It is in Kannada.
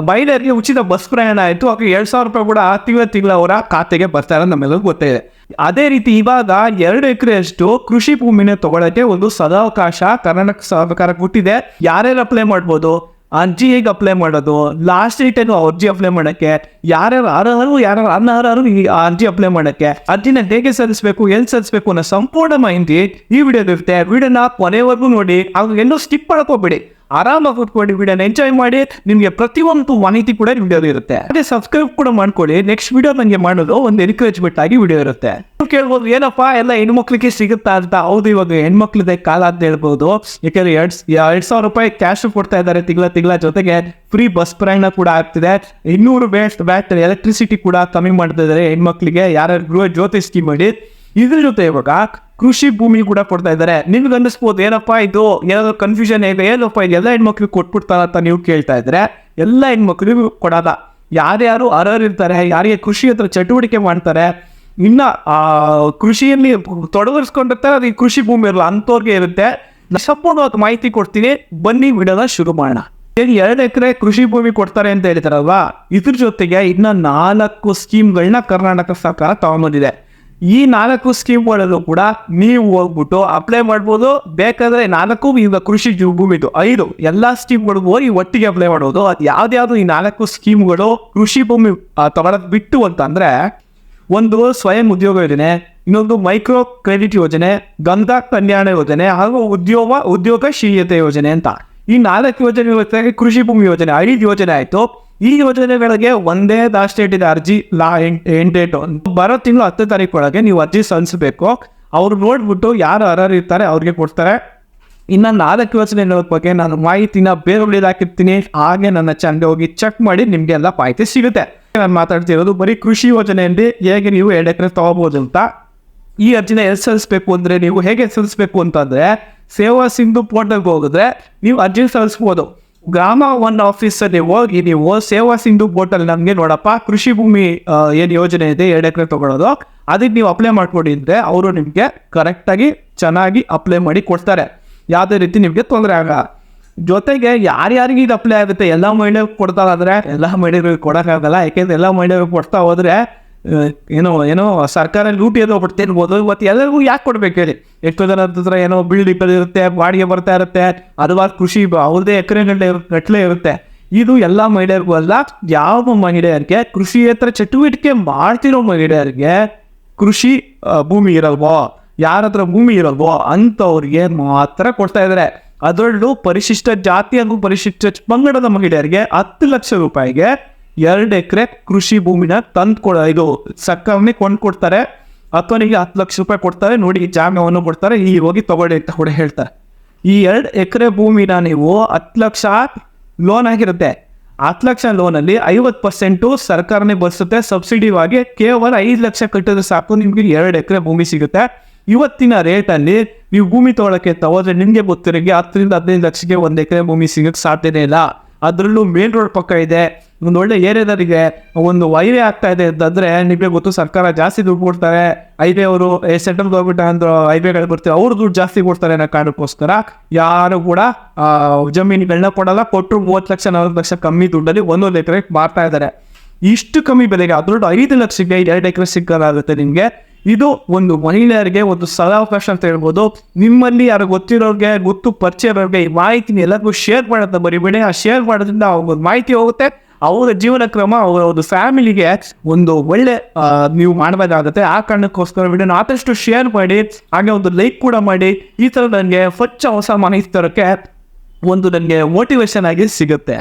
ಮಹಿಳೆಯರಿಗೆ ಉಚಿತ ಬಸ್ ಪ್ರಯಾಣ ಆಯಿತು. ಅವ್ರಿಗೆ ಎರಡು ಸಾವಿರ ರೂಪಾಯಿ ಕೂಡ ತಿಂಗಳ ತಿಂಗಳ ಅವರ ಖಾತೆಗೆ ಬರ್ತಾರೆ ನಮ್ಮೆಲ್ಲರಿಗೂ ಗೊತ್ತಿದೆ ಅದೇ ರೀತಿ ಇವಾಗ ಎರಡು ಎಕರೆಯಷ್ಟು ಕೃಷಿ ಭೂಮಿನ ತಗೊಳ್ಳೋಕ್ಕೆ ಒಂದು ಸದಾವಕಾಶ ಕರ್ನಾಟಕ ಸರ್ಕಾರ ಕೊಟ್ಟಿದೆ. ಯಾರ್ಯಾರು ಅಪ್ಲೈ ಮಾಡ್ಬೋದು? ಅರ್ಜಿ ಹೇಗೆ ಅಪ್ಲೈ ಮಾಡೋದು? ಲಾಸ್ಟ್ ಡೇಟ್ ಏನು ಅರ್ಜಿ ಅಪ್ಲೈ ಮಾಡೋಕ್ಕೆ, ಯಾರ್ಯಾರು ಅರ್ಹರು ಯಾರ್ಯಾರು ಅನರ್ಹರು ಈ ಅರ್ಜಿ ಅಪ್ಲೈ ಮಾಡೋಕ್ಕೆ ಅರ್ಜಿನ ಹೇಗೆ ಸಲ್ಲಿಸಬೇಕು, ಎಲ್ಲಿ ಸಲ್ಲಿಸಬೇಕು ಅನ್ನೋ ಸಂಪೂರ್ಣ ಮಾಹಿತಿ ಈ ವಿಡಿಯೋದಿರುತ್ತೆ ವಿಡಿಯೋನ ಕೊನೆವರೆಗೂ ನೋಡಿ ಅವಾಗ ಎಲ್ಲೂ ಸ್ಕಿಪ್ ಮಾಡ್ಕೋಬೇಡಿ ಆರಾಮಾಗಿ ಕೂತ್ಕೊಂಡು ವಿಡಿಯೋನ ಎಂಜಾಯ್ ಮಾಡಿ, ನಿಮಗೆ ಪ್ರತಿಯೊಂದು ಮಾಹಿತಿ ಕೂಡ ವಿಡಿಯೋ ಇರುತ್ತೆ. ಅದೇ ಸಬ್ಸ್ಕ್ರೈಬ್ ಕೂಡ ಮಾಡ್ಕೊಳ್ಳಿ ನೆಕ್ಸ್ಟ್ ವಿಡಿಯೋ ನನಗೆ ಮಾಡೋದು ಒಂದು ಎನ್ಕರೇಜ್ಮೆಂಟ್ ಆಗಿ ವಿಡಿಯೋ ಇರುತ್ತೆ. ಕೇಳ್ಬೋದು, ಏನಪ್ಪಾ, ಎಲ್ಲ ಹೆಣ್ಮಕ್ಳಿಗೆ ಸಿಗುತ್ತಾ ಅಂತ. ಹೌದು, ಇವಾಗ ಹೆಣ್ಮಕ್ಳದೇ ಕಾಲ ಅಂತ ಹೇಳ್ಬೋದು. ಯಾಕಂದ್ರೆ ಎರಡ್ ಎರಡ್ ಸಾವಿರ ರೂಪಾಯಿ ಕ್ಯಾಶ್ ಕೊಡ್ತಾ ಇದ್ದಾರೆ ತಿಂಗಳ ತಿಂಗಳ ಜೊತೆಗೆ. ಫ್ರೀ ಬಸ್ ಪ್ರಯಾಣ ಕೂಡ ಆಗ್ತಿದೆ. ಇನ್ನೂರು ಬೇಸ್ಟ್ ಬ್ಯಾಟ್ ಎಲೆಕ್ಟ್ರಿಸಿಟಿ ಕೂಡ ಕಮ್ಮಿ ಮಾಡ್ತಾ ಇದ್ದಾರೆ ಹೆಣ್ಮಕ್ಳಿಗೆ. ಯಾರ್ಯಾರು ಗೃಹ ಜ್ಯೋತಿ ಸ್ಕೀಮ್ ಮಾಡಿ ಇದ್ರ ಜೊತೆ ಇವಾಗ ಕೃಷಿ ಭೂಮಿ ಕೂಡ ಕೊಡ್ತಾ ಇದ್ದಾರೆ. ನಿಮ್ಗೆ ಅನ್ನಿಸ್ಬೋದು, ಏನಪ್ಪಾ ಇದು? ಏನಾದ್ರು ಕನ್ಫ್ಯೂಷನ್ ಇದೆ? ಏನಪ್ಪ ಇದು? ಎಲ್ಲ ಹೆಣ್ಮಕ್ಳಿಗೆ ಕೊಟ್ಬಿಡ್ತಾರ ಅಂತ ನೀವು ಕೇಳ್ತಾ ಇದ್ರೆ, ಎಲ್ಲ ಹೆಣ್ಮಕ್ಳಿಗೂ ಕೊಡಲ್ಲ. ಯಾರ್ಯಾರು ಅರ್ಹರಿರ್ತಾರೆ, ಯಾರಿಗೆ ಕೃಷಿ ಹತ್ರ ಚಟುವಟಿಕೆ ಮಾಡ್ತಾರೆ ಇನ್ನ, ಆ, ಕೃಷಿಯಲ್ಲಿ ತೊಡಗಿಸ್ಕೊಂಡಿರ್ತಾರೆ, ಅದು ಕೃಷಿ ಭೂಮಿ ಇರಲ್ಲ ಅಂಥವ್ರಿಗೆ ಇರುತ್ತೆ. ಸಂಪೂರ್ಣವಾದ ಮಾಹಿತಿ ಕೊಡ್ತೀನಿ. ಬನ್ನಿ ವಿಡಿಯೋನ ಶುರು ಮಾಡೋಣ. ಎರಡು ಎಕರೆ ಕೃಷಿ ಭೂಮಿ ಕೊಡ್ತಾರೆ ಅಂತ ಹೇಳ್ತಾರಲ್ವಾ ಇದ್ರ ಜೊತೆಗೆ ಇನ್ನ ನಾಲ್ಕು ಸ್ಕೀಮ್ಗಳನ್ನ ಕರ್ನಾಟಕ ಸರ್ಕಾರ ತಗೊಂಡ್ಬಂದಿದೆ. ಈ ನಾಲ್ಕು ಸ್ಕೀಮ್ಗಳಲ್ಲೂ ಕೂಡ ನೀವು ಹೋಗ್ಬಿಟ್ಟು ಅಪ್ಲೈ ಮಾಡ್ಬೋದು. ಬೇಕಾದ್ರೆ ನಾಲ್ಕು ಈಗ ಕೃಷಿ ಭೂಮಿದು, ಐದು ಎಲ್ಲಾ ಸ್ಕೀಮ್ಗಳಿಗೂ ಹೋಗಿ ಒಟ್ಟಿಗೆ ಅಪ್ಲೈ ಮಾಡೋದು ಅದು ಯಾವ್ದಾವ್ದು ಈ ನಾಲ್ಕು ಸ್ಕೀಮ್ಗಳು ಕೃಷಿ ಭೂಮಿ ತಗೊಳಕ್ ಬಿಟ್ಟು ಅಂತಂದ್ರೆ ಒಂದು ಸ್ವಯಂ ಉದ್ಯೋಗ ಯೋಜನೆ, ಇನ್ನೊಂದು ಮೈಕ್ರೋ ಕ್ರೆಡಿಟ್ ಯೋಜನೆ, ಗಂಧ ಕಲ್ಯಾಣ ಯೋಜನೆ ಹಾಗೂ ಉದ್ಯೋಗ, ಉದ್ಯೋಗಶೀಲತೆ ಯೋಜನೆ ಅಂತ. ಈ ನಾಲ್ಕು ಯೋಜನೆ ಕೃಷಿ ಭೂಮಿ ಯೋಜನೆ, ಐದು ಯೋಜನೆ ಆಯಿತು. ಈ ಯೋಜನೆಗಳಿಗೆ ಒಂದೇ ಲಾಸ್ಟ್ ಇದೆ, ಅರ್ಜಿ ಲಾ ಎಂಟ್ ಡೇಟ್. ಬರೋ ತಿಂಗಳು ಹತ್ತು ತಾರೀಕು ಒಳಗೆ ನೀವು ಅರ್ಜಿ ಸಲ್ಲಿಸಬೇಕು. ಅವ್ರು ನೋಡ್ಬಿಟ್ಟು ಯಾರು ಅರ್ಹರು ಇರ್ತಾರೆ ಅವ್ರಿಗೆ ಕೊಡ್ತಾರೆ. ಇನ್ನು ನಾಲ್ಕು ಯೋಜನೆಗಳ ಬಗ್ಗೆ ನಾನು ಮಾಹಿತಿನ ಬೇರೆ ಹಾಕಿರ್ತೀನಿ. ಹಾಗೆ ನನ್ನ ಚಾನಲ್ ಹೋಗಿ ಚೆಕ್ ಮಾಡಿ ನಿಮಗೆಲ್ಲ ಮಾಹಿತಿ ಸಿಗುತ್ತೆ. ನಾನು ಮಾತಾಡ್ತಿರೋದು ಬರೀ ಕೃಷಿ ಯೋಜನೆಯಲ್ಲಿ ಹೇಗೆ ನೀವು ಎರಡು ಎಕರೆ ತಗೋಬಹುದು ಅಂತ. ಈ ಅರ್ಜಿನ ಎಲ್ಲಿ ಸಲ್ಲಿಸ್ಬೇಕು ಅಂದ್ರೆ ನೀವು ಹೇಗೆ ಸಲ್ಲಿಸ್ಬೇಕು ಅಂತಂದ್ರೆ ಸೇವಾ ಸಿಂಧು ಪೋರ್ಟಲ್ಗೆ ಹೋಗಿದ್ರೆ ನೀವು ಅರ್ಜಿ ಸಲ್ಲಿಸ್ಬೋದು. ಗ್ರಾಮ ಒನ್ ಆಫೀಸಲ್ಲಿ ಹೋಗಿ ನೀವು ಸೇವಾ ಸಿಂಧು ಪೋರ್ಟಲ್ ನಮಗೆ ನೋಡಪ್ಪ, ಕೃಷಿ ಭೂಮಿ ಏನು ಯೋಜನೆ ಇದೆ, ಎರಡು ಎಕರೆ ತಗೊಳ್ಳೋದು ಅದಕ್ಕೆ ನೀವು ಅಪ್ಲೈ ಮಾಡ್ಕೊಂಡಿದ್ರೆ ಅವರು ನಿಮಗೆ ಕರೆಕ್ಟಾಗಿ ಚೆನ್ನಾಗಿ ಅಪ್ಲೈ ಮಾಡಿ ಕೊಡ್ತಾರೆ. ಯಾವುದೇ ರೀತಿ ನಿಮಗೆ ತೊಂದರೆ ಆಗ ಜೊತೆಗೆ ಯಾರ್ಯಾರಿಗೆ ಇದು ಅಪ್ಲೈ ಆಗುತ್ತೆ ಎಲ್ಲ ಮಹಿಳೆ ಕೊಡ್ತಾ ಹೋದ್ರೆ ಎಲ್ಲ ಮಹಿಳೆಯರಿಗೆ ಕೊಡೋಕ್ಕಾಗಲ್ಲ. ಯಾಕೆಂದ್ರೆ ಎಲ್ಲ ಮಹಿಳೆಯರಿಗೆ ಕೊಡ್ತಾ ಹೋದ್ರೆ ಏನೋ ಏನೋ ಸರ್ಕಾರ ಲೂಟಿ ಅದು ಕೊಡ್ತಾ ಇರ್ಬೋದು. ಇವತ್ತು ಎಲ್ಲರಿಗೂ ಯಾಕೆ ಕೊಡ್ಬೇಕು ಹೇಳಿ? ಎಷ್ಟೋ ಜನ ಹತ್ರ ಏನೋ ಬಿಲ್ಡಿಂಗ್ ಇರುತ್ತೆ, ಬಾಡಿಗೆ ಬರ್ತಾ ಇರುತ್ತೆ, ಅಥವಾ ಕೃಷಿ ಬ- ಎಕರೆ ಗಂಟೆ ಗಟ್ಟಲೆ ಇರುತ್ತೆ. ಇದು ಎಲ್ಲ ಮಹಿಳೆಯರಿಗೂ ಅಲ್ಲ, ಯಾವ ಮಹಿಳೆಯರಿಗೆ ಕೃಷಿಯೇತರ ಚಟುವಟಿಕೆ ಮಾಡ್ತಿರೋ ಮಹಿಳೆಯರಿಗೆ ಕೃಷಿ ಭೂಮಿ ಇರಲ್ವೋ? ಯಾರ ಹತ್ರ ಭೂಮಿ ಇರಲ್ವೋ? ಅಂಥವ್ರಿಗೆ ಮಾತ್ರ ಕೊಡ್ತಾ ಇದ್ದಾರೆ ಅದರಲ್ಲೂ ಪರಿಶಿಷ್ಟ ಜಾತಿ ಹಾಗೂ ಪರಿಶಿಷ್ಟ ಪಂಗಡದ ಮಹಿಳೆಯರಿಗೆ ಹತ್ತು ಲಕ್ಷ ರೂಪಾಯಿಗೆ ಎರಡು ಎಕರೆ ಕೃಷಿ ಭೂಮಿನ ತಂದು ಇದು ಸರ್ಕಾರನೇ ಕೊಂಡು ಕೊಡ್ತಾರೆ. ಅಥವನಿಗೆ ಹತ್ತು ಲಕ್ಷ ರೂಪಾಯಿ ಕೊಡ್ತಾರೆ. ನೋಡಿ ಜಾಮ್ಯವನ್ನು ಕೊಡ್ತಾರೆ. ಈ ಹೋಗಿ ತಗೊಳ್ಳಿ ಅಂತ ಕೂಡ ಹೇಳ್ತಾರೆ. ಈ ಎರಡು ಎಕರೆ ಭೂಮಿನ ನೀವು ಹತ್ತು ಲಕ್ಷ ಲೋನ್ ಆಗಿರುತ್ತೆ. ಹತ್ತು ಲಕ್ಷ ಲೋನಲ್ಲಿ ಐವತ್ತು ಪರ್ಸೆಂಟು ಸರ್ಕಾರನೇ ಬರ್ಸುತ್ತೆ ಸಬ್ಸಿಡಿವಾಗಿ ಕೇವಲ ಐದು ಲಕ್ಷ ಕಟ್ಟಿದ್ರೆ ಸಾಕು. ನಿಮಗೆ ಎರಡು ಎಕರೆ ಭೂಮಿ ಸಿಗುತ್ತೆ. ಇವತ್ತಿನ ರೇಟಲ್ಲಿ ನೀವು ಭೂಮಿ ತಗೊಳಕ್ಕೆ ತಗೋದ್ರೆ ನಿಮಗೆ ಗೊತ್ತಿರೋಂಗೆ ಹತ್ತರಿಂದ ಹದಿನೈದು ಲಕ್ಷಕ್ಕೆ ಒಂದು ಎಕರೆ ಭೂಮಿ ಸಿಗಕ್ಕೆ ಸಾಧ್ಯನೇ ಇಲ್ಲ. ಅದರಲ್ಲೂ ಮೇನ್ ರೋಡ್ ಪಕ್ಕ ಇದೆ. ಒಂದು ಒಳ್ಳೆ ಏರಿಯಾದಲ್ಲಿಗೆ ಒಂದು ಹೈವೇ ಆಗ್ತಾ ಇದೆ ಅಂತಂದ್ರೆ ನಿಮಗೆ ಗೊತ್ತು ಸರ್ಕಾರ ಜಾಸ್ತಿ ದುಡ್ಡು ಕೊಡ್ತಾರೆ. ಹೈವೇ ಅವರು ಸೆಂಟ್ರಲ್ ಗೌರ್ಮೆಂಟ್ ಅಂದ್ರೆ ಹೈವೇಗಳು ಬರ್ತೀವಿ, ಅವ್ರು ದುಡ್ಡು ಜಾಸ್ತಿ ಕೊಡ್ತಾರೆ ಅನ್ನೋ ಕಾರಣಕ್ಕೋಸ್ಕರ ಯಾರು ಕೂಡ ಜಮೀನುಗಳನ್ನ ಕೊಡಲ್ಲ. ಕೊಟ್ಟರು ಮೂವತ್ತು ಲಕ್ಷ, ನಲ್ವತ್ತು ಲಕ್ಷ ಕಮ್ಮಿ ದುಡ್ಡಲ್ಲಿ ಒಂದೊಂದು ಎಕರೆ ಮಾರ್ತಾ ಇದ್ದಾರೆ. ಇಷ್ಟು ಕಮ್ಮಿ ಬೆಲೆಗೆ ಅದರೊಟ್ಟು ಐದು ಲಕ್ಷಕ್ಕೆ ಎರಡು ಎಕರೆ ಸಿಕ್ಕಲಾಗುತ್ತೆ ನಿಮಗೆ. ಇದು ಒಂದು ಮಹಿಳೆಯರಿಗೆ ಒಂದು ಸದಾವಕಾಶ ಅಂತ ಹೇಳ್ಬೋದು. ನಿಮ್ಮಲ್ಲಿ ಯಾರು ಗೊತ್ತಿರೋರಿಗೆ, ಗೊತ್ತು ಪರಿಚಯ ಇರೋರಿಗೆ ಈ ಮಾಹಿತಿನ ಎಲ್ಲರಿಗೂ ಶೇರ್ ಮಾಡೋದನ್ನ ಬರೀಬೇಡಿ ಆ ಶೇರ್ ಮಾಡೋದ್ರಿಂದ ಒಂದು ಮಾಹಿತಿ ಹೋಗುತ್ತೆ. ಅವರ ಜೀವನ ಕ್ರಮ, ಅವರ ಒಂದು ಫ್ಯಾಮಿಲಿಗೆ ಒಂದು ಒಳ್ಳೆ ನೀವು ಮಾಡಬೇಕಾಗುತ್ತೆ ಆ ಕಾರಣಕ್ಕೋಸ್ಕರ ವಿಡಿಯೋನ ಆದಷ್ಟು ಶೇರ್ ಮಾಡಿ, ಹಾಗೆ ಒಂದು ಲೈಕ್ ಕೂಡ ಮಾಡಿ. ಈ ಥರ ನನಗೆ ಸ್ವಚ್ಛ ಹೊಸ ಮಾಹಿತಿ ತರೋಕ್ಕೆ ಒಂದು ನನಗೆ ಮೋಟಿವೇಶನ್ ಆಗಿ ಸಿಗುತ್ತೆ.